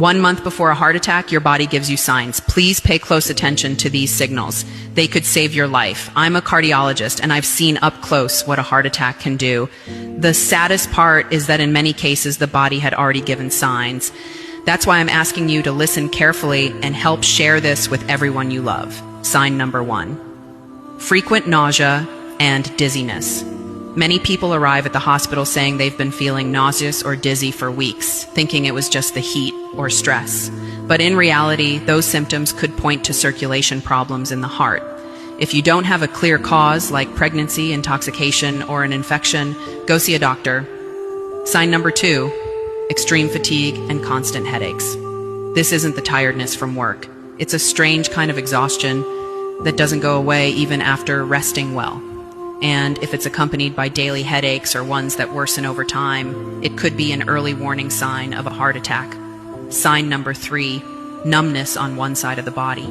One month before a heart attack, your body gives you signs. Please pay close attention to these signals. They could save your life. I'm a cardiologist and I've seen up close what a heart attack can do. The saddest part is that in many cases, the body had already given signs. That's why I'm asking you to listen carefully and help share this with everyone you love. Sign number one frequent nausea and dizziness. Many people arrive at the hospital saying they've been feeling nauseous or dizzy for weeks, thinking it was just the heat or stress. But in reality, those symptoms could point to circulation problems in the heart. If you don't have a clear cause, like pregnancy, intoxication, or an infection, go see a doctor. Sign number two extreme fatigue and constant headaches. This isn't the tiredness from work, it's a strange kind of exhaustion that doesn't go away even after resting well. And if it's accompanied by daily headaches or ones that worsen over time, it could be an early warning sign of a heart attack. Sign number three numbness on one side of the body.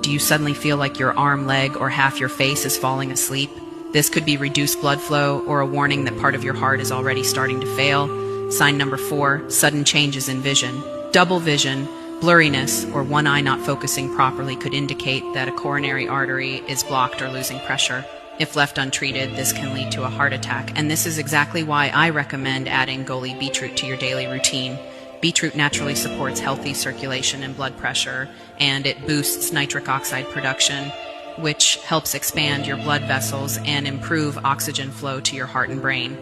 Do you suddenly feel like your arm, leg, or half your face is falling asleep? This could be reduced blood flow or a warning that part of your heart is already starting to fail. Sign number four sudden changes in vision. Double vision, blurriness, or one eye not focusing properly could indicate that a coronary artery is blocked or losing pressure. If left untreated, this can lead to a heart attack, and this is exactly why I recommend adding Goli beetroot to your daily routine. Beetroot naturally supports healthy circulation and blood pressure, and it boosts nitric oxide production, which helps expand your blood vessels and improve oxygen flow to your heart and brain.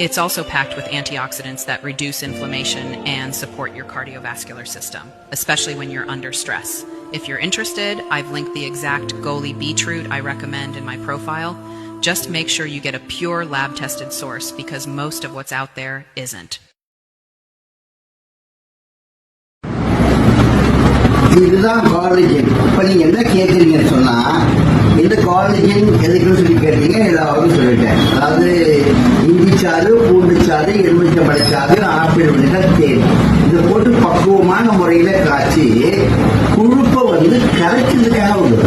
It's also packed with antioxidants that reduce inflammation and support your cardiovascular system, especially when you're under stress. If you're interested, I've linked the exact Goli beetroot I recommend in my profile. Just make sure you get a pure lab tested source because most of what's out there isn't. இதுதான் காலேஜின் இப்ப நீங்க என்ன கேக்குறீங்கன்னு சொன்னா இந்த காலேஜின் எதுக்குன்னு சொல்லி கேட்டீங்க ஏதாவது சொல்லிட்டேன் அதாவது இஞ்சி சாறு பூண்டு சாறு எலுமிச்சம்பழ சாறு ஆப்பிள் விழுந்த தேன் இதை போட்டு பக்குவமான முறையில காய்ச்சி கொழுப்பை வந்து கரைக்கிறதுக்காக வந்து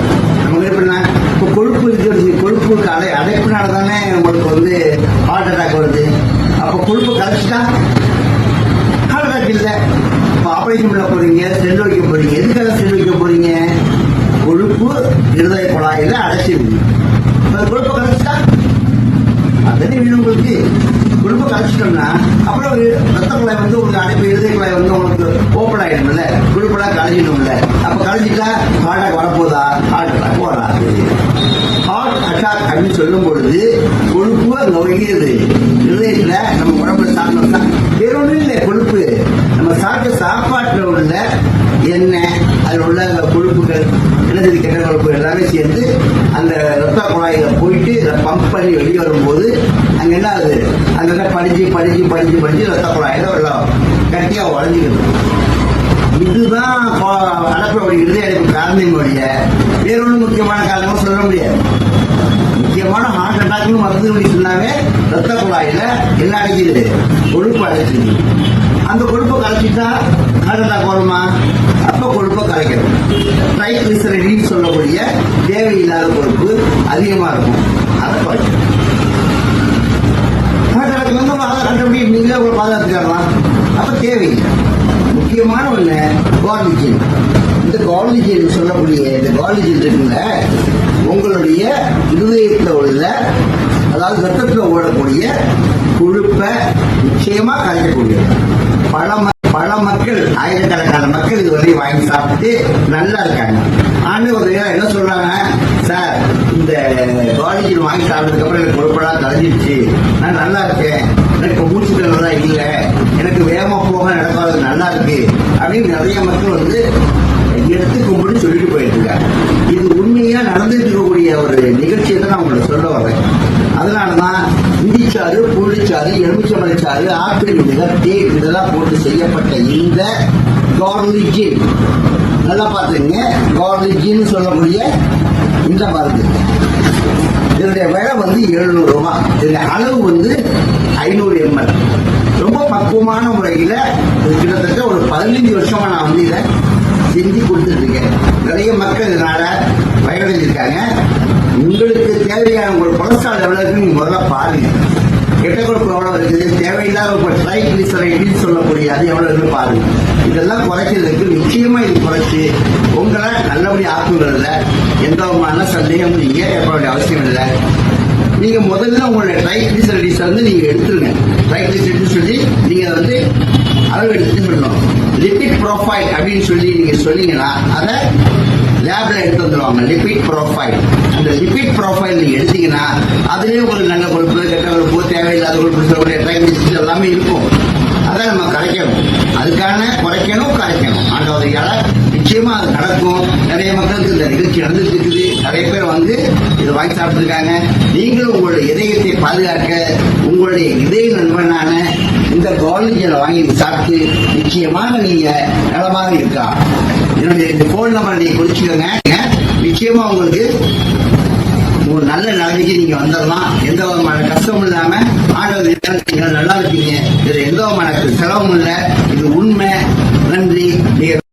நமக்கு எப்படின்னா இப்போ கொழுப்பு இருக்கிறது கொழுப்பு அடை அடைப்பினால தானே உங்களுக்கு வந்து ஹார்ட் அட்டாக் வருது. அப்போ கொழுப்பு கரைச்சிட்டா ஹார்ட் அட்டாக் இல்லை. இப்போ ஆபரேஷன் பண்ண போறீங்க செல் வைக்க போறீங்க. எதுக்காக செல் வைக்க போறீங்க? கொழுப்பு இருதய குழாயில அடைச்சிருக்கு கொழுப்பு கொழுப்பை கரைச்சிட்டா அதனே வேணும் உங்களுக்கு. கொழுப்பை கரைச்சிட்டோம்னா அப்புறம் ரத்த குழாய் வந்து உங்களுக்கு அடைப்பு இருதய குழாய் வந்து உங்களுக்கு ஓப்பன் ஆயிடும்ல. குழுப்பெல்லாம் கரைஞ்சிடும்ல. அப்ப ஹார்ட் அட்டாக் வரப்போதா? ஹார்ட் அட்டாக் வராது ஹார்ட் அட்டாக் அப்படின்னு சொல்லும் பொழுது கொழுப்பு அங்க வைக்கிறது இருதயத்துல நம்ம உடம்புல சாப்பிட்டோம்னா வேற இல்லை கொழுப்பு. நம்ம சாப்பிட்ட சாப்பாட்டுல உள்ள எண்ணெய் அதில் உள்ள அந்த கொழுப்புகள் இனசரி கெட்ட கொழுப்பு எல்லாமே சேர்ந்து அந்த ரத்த குழாயில போயிட்டு பம்ப் பண்ணி வெளியே வரும்போது அங்க என்ன ஆகுது? அங்கே படிஞ்சு படிஞ்சு படிஞ்சு படிஞ்சு ரத்த குழாயில எல்லாம் கட்டியாக உடஞ்சிக்கணும் இதுதான் அடப்படைய இறுதி அடைப்பு காரணம் வழிய வேற ஒன்றும் முக்கியமான காரணமா சொல்ல முடியாது. முக்கியமான ஹார்ட் அட்டாக்னு மருந்து சொன்னாவே ரத்த குழாயில என்ன அடைக்குது கொழுப்பு அடைச்சிது அந்த கொழுப்பை கரைச்சிட்டா ஹார்ட் அட்டாக் வருமா? அப்ப கொழுப்பை கரைக்கணும். ட்ரைக்ளிசரைடின்னு சொல்லக்கூடிய தேவையில்லாத கொழுப்பு அதிகமா இருக்கும். அதை குறைக்கணும். ஹார்ட் அட்டாக் வந்து அதை கண்டுபிடி நீங்களே ஒரு பாதுகாத்துக்கலாம்? அப்ப தேவையில்லை. முக்கியமான ஒன்று கார்லிஜின் இந்த கார்லிஜின் சொல்லக்கூடிய இந்த கார்லிஜின் இருக்குங்க உங்களுடைய இருதயத்தில் உள்ள அதாவது ரத்தத்தில் ஓடக்கூடிய கொழுப்பை நிச்சயமாக கரைக்கக்கூடியது பல பல மக்கள் ஆயிரக்கணக்கான மக்கள் இதுவரை வாங்கி சாப்பிட்டு நல்லா இருக்காங்க. ஆண்டு ஒரு என்ன சொல்றாங்க? சார் இந்த காலேஜில் வாங்கி சாப்பிட்டதுக்கு அப்புறம் எனக்கு கொழுப்பெல்லாம் கலைஞ்சிருச்சு நான் நல்லா இருக்கேன். எனக்கு மூச்சு நல்லா இல்லை. எனக்கு வேகமா போக நடக்காது அப்படின்னு நிறைய மக்கள் வந்து எடுத்து கும்பிட்டு சொல்லிட்டு போயிட்டு இருக்காங்க இது உண்மையா நடந்துட்டு இருக்கக்கூடிய ஒரு நிகழ்ச்சியை தான் நான் உங்களுக்கு சொல்ல வரேன் அதனாலதான் இந்திச்சாறு புள்ளிச்சாறு எலுமிச்சமலைச்சாறு ஆப்பிள் விழுதல் தேக் இதெல்லாம் போட்டு செய்யப்பட்ட இந்த கார்லிஜின் நல்லா பார்த்துங்க கார்லிஜின் சொல்லக்கூடிய இந்த மருந்து. இதனுடைய விலை வந்து எழுநூறு ரூபாய். இதனுடைய அளவு வந்து ஐநூறு எம்எல் ரொம்ப பக்குவமான முறையில் கிட்டத்தட்ட ஒரு பதினஞ்சு வருஷமா நான் வந்து இதை செஞ்சு கொடுத்துட்டு இருக்கேன் நிறைய மக்கள் இதனால பயனடைஞ்சிருக்காங்க. உங்களுக்கு தேவையான உங்கள் கொலஸ்ட்ரால் எவ்வளவு இருக்குன்னு நீங்க முதல்ல பாருங்க. கெட்ட கொழுப்பு எவ்வளவு இருக்குது? தேவையில்லாத ஒரு ட்ரைகிளிசரைடின்னு சொல்லக்கூடிய அது எவ்வளவு இருக்குன்னு பாருங்க. இதெல்லாம் குறைக்கிறதுக்கு நிச்சயமா இது குறைச்சு உங்களை நல்லபடி ஆக்குங்கிறதுல எந்த விதமான சந்தேகமும் நீங்க ஏற்பட வேண்டிய அவசியம் இல்லை. நீங்க முதல்ல உங்களுடைய ட்ரைக்ளிசரைட்ஸ் வந்து நீங்க எடுத்துருங்க. ட்ரைக்ளிசரைட்ஸ் சொல்லி நீங்க வந்து அளவு எடுத்து பண்ணணும் லிபிட் ப்ரொஃபைல் அப்படின்னு சொல்லி நீங்க சொன்னீங்கன்னா அதை லேப்ல எடுத்து வந்துருவாங்க. லிபிட் ப்ரொஃபைல் அந்த லிபிட் ப்ரொஃபைல் நீங்க எடுத்தீங்கன்னா அதுலயே ஒரு நல்ல கொழுப்பு கெட்ட கொழுப்பு தேவையில்லாத கொழுப்பு சொல்லக்கூடிய ட்ரைக்ளிசரைட்ஸ் எல்லாமே இருக்கும். அதை நம்ம கரைக்கணும். அதுக்கான குறைக்கணும் கரைக்கணும். ஆண்டவரையால நிச்சயமா அது நடக்கும் நிறைய மக்களுக்கு இந்த நிகழ்ச்சி நடந்துட்டு இருக்குது. நிறைய பேர் வந்து இதை வாங்கி சாப்பிட்டுருக்காங்க. நீங்களும் உங்களுடைய இதயத்தை பாதுகாக்க உங்களுடைய இதய நண்பனான இந்த காலேஜில் வாங்கி சாப்பிட்டு நிச்சயமாக நீங்க நலமாக இருக்கலாம். என்னுடைய இந்த போன் நம்பர் நீங்க குறிச்சுக்கோங்க நிச்சயமா உங்களுக்கு ஒரு நல்ல நிலைமைக்கு நீங்க வந்துடலாம். எந்த விதமான கஷ்டமும் இல்லாம ஆண்டவர் இருக்காரு, நீங்க நல்லா இருக்கீங்க இதுல எந்த விதமான செலவும் இல்லை. இது உண்மை. நன்றி. நீங்க